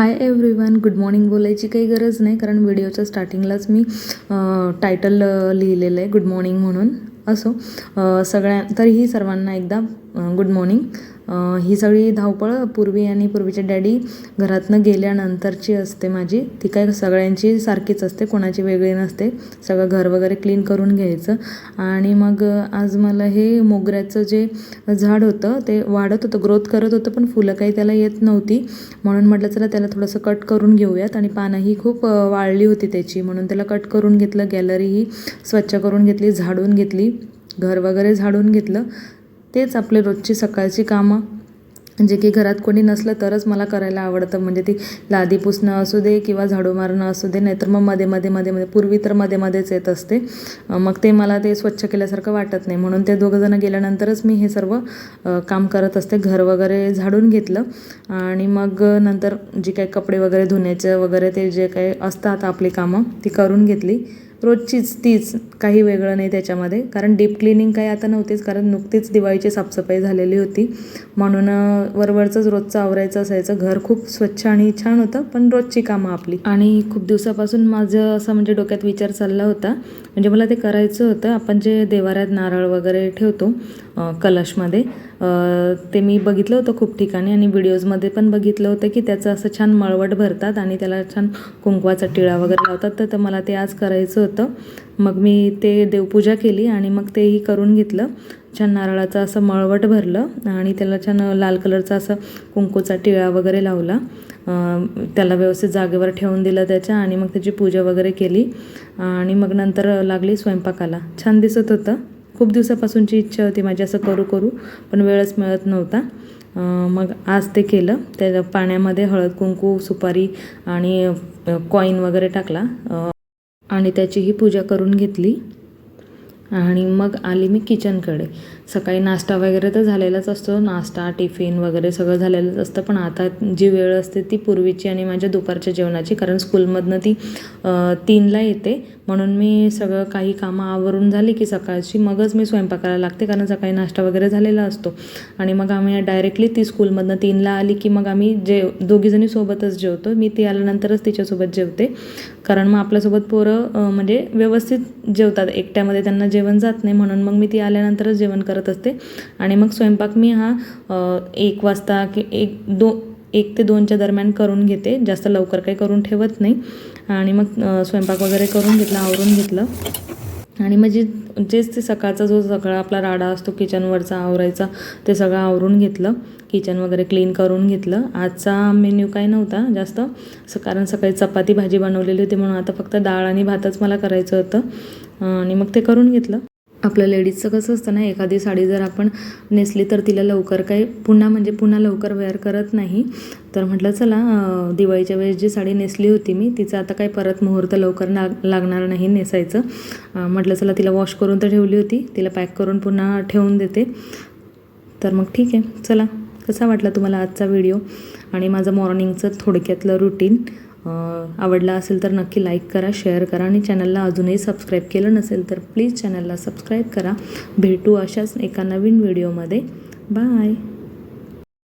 Hi everyone good morning बोलायची काही गरज नाही कारण व्हिडिओच्या स्टार्टिंगलाच मी टायटल लिहिलेलं आहे गुड मॉर्निंग म्हणून. असो सगळ्या तरीही सर्वांना एकदा गुड मॉर्निंग ही सगळी धावपळ पूर्वी आणि पूर्वीच्या डॅडी घरातनं गेल्यानंतरची असते माझी. ती काय सगळ्यांची सारखीच असते कोणाची वेगळी नसते. सगळं घर वगैरे क्लीन करून घ्यायचं. आणि मग आज मला हे मोगऱ्याचं जे झाड होतं ते वाढत होतं ग्रोथ करत होतं पण फुलं काही त्याला येत नव्हती. म्हणून म्हटलं चला त्याला थोडंसं कट करून घेऊयात. आणि पानंही खूप वाळली होती त्याची. म्हणून त्याला कट करून घेतलं गॅलरीही स्वच्छ करून घेतली झाडून घेतली घर वगैरे झाडून घेतलं. तेच आपले रोजची सकाळची कामं. जे की घरात कोणी नसलं तरच मला करायला आवडतं. म्हणजे ती लादी पुसणं असू दे किंवा झाडू मारणं असू दे नाहीतर मग मध्ये मध्ये मध्ये मध्ये पूर्वी तर मध्ये मध्येच येत असते. मग ते मला ते स्वच्छ केल्यासारखं वाटत नाही. म्हणून ते दोघंजणं गेल्यानंतरच मी हे सर्व काम करत असते. घर वगैरे झाडून घेतलं. आणि मग नंतर जी काही कपडे वगैरे धुण्याचं वगैरे ते जे काही असतात आपली कामं ती करून घेतली. रोजचीच तीच काही वेगळं नाही त्याच्यामध्ये. कारण डीप क्लिनिंग काही आता नव्हतीच कारण नुकतीच दिवाळीची साफसफाई झालेली होती. म्हणून वरवरचंच रोजचं आवरायचं असायचं. घर खूप स्वच्छ आणि छान होतं पण रोजची कामं आपली. आणि खूप दिवसापासून माझं असं म्हणजे डोक्यात विचार चालला होता. म्हणजे मला ते करायचं होतं. आपण जे देवाऱ्यात नारळ वगैरे ठेवतो कलशमध्ये. ते मी बघितलं होतं खूप ठिकाणी आणि व्हिडिओजमध्ये पण बघितलं होतं की त्याचं असं छान मळवट भरतात आणि त्याला छान कुंकवाचा टिळा वगैरे लावतात. तर- तर मला ते आज करायचं होतं. मग मी ते देवपूजा केली आणि मग तेही करून घेतलं. छान नारळाचं असं मळवट भरलं आणि त्याला छान लाल कलरचा असं कुंकूचा टिळा वगैरे लावला. त्याला व्यवस्थित जागेवर ठेवून दिलं त्याच्या आणि मग त्याची पूजा वगैरे केली. आणि मग नंतर लागली स्वयंपाकाला. छान दिसत होतं. खूप दिवसापासूनची इच्छा होती माझी असं करू करू पण वेळच मिळत नव्हता. मग आज ते केलं. त्या पाण्यामध्ये हळद कुंकू सुपारी आणि कॉईन वगैरे टाकला. आणि त्याचीही पूजा करून घेतली. आणि मग आली मी किचनकडे. सकाळी नाश्ता वगैरे तर झालेलाच असतो. नाश्ता टिफिन वगैरे सगळं झालेलंच असतं. पण आता जी वेळ असते ती पूर्वीची आणि माझ्या दुपारच्या जेवणाची कारण स्कूलमधनं ती तीनला येते. म्हणून मी सगळं काही कामं आवरून झाली की सकाळची मगच मी स्वयंपाकाला लागते कारण सकाळी नाश्ता वगैरे झालेला असतो. आणि मग आम्ही डायरेक्टली ती स्कूलमधनं तीनला आली की मग आम्ही जेव दोघीजणी सोबतच जेवतो. मी ती आल्यानंतरच तिच्यासोबत जेवते. कारण मग आपल्यासोबत पोरं म्हणजे व्यवस्थित जेवतात. एकट्यामध्ये त्यांना जे जेवण जात नाही म्हणून मग मी ती आल्यानंतरच जेवण करत असते. आणि मग स्वयंपाक मी हा एक वाजता की एक दो एक ते दोनच्या दरम्यान करून घेते. जास्त लवकर काही करून ठेवत नाही. आणि मग स्वयंपाक वगैरे करून घेतला आवरून घेतलं. आणि मग जे जेच ते सकाळचा जो सगळा आपला राडा असतो किचनवरचा आवरायचा ते सगळं आवरून घेतलं. किचन वगैरे क्लीन करून घेतलं. आजचा मेन्यू काय नव्हता जास्त. स कारण सकाळी चपाती भाजी बनवलेली होती म्हणून आता फक्त डाळ आणि भातच मला करायचं होतं. आणि मग ते करून घेतलं. आपलं लेडीजचं कसं असतं ना एखादी साडी जर आपण नेसली तर तिला लवकर काही पुन्हा म्हणजे पुन्हा लवकर वेअर करत नाही. तर म्हटलं चला दिवाळीच्या वेळेस जी साडी नेसली होती मी तिचं आता काही परत मुहूर्त लवकर ना लागणार नाही नेसायचं. म्हटलं चला तिला वॉश करून तर ठेवली होती तिला पॅक करून पुन्हा ठेवून देते. तर मग ठीक आहे चला. कसा वाटला तुम्हाला आजचा व्हिडिओ? आणि माझं मॉर्निंगचं थोडक्यातलं रुटीन? आवडला असेल तर नक्की लाईक करा शेअर करा आणि चॅनलला अजूनही सबस्क्राईब केलं नसेल तर प्लीज चॅनलला सबस्क्राईब करा. भेटू अशाच एका नवीन व्हिडिओमध्ये बाय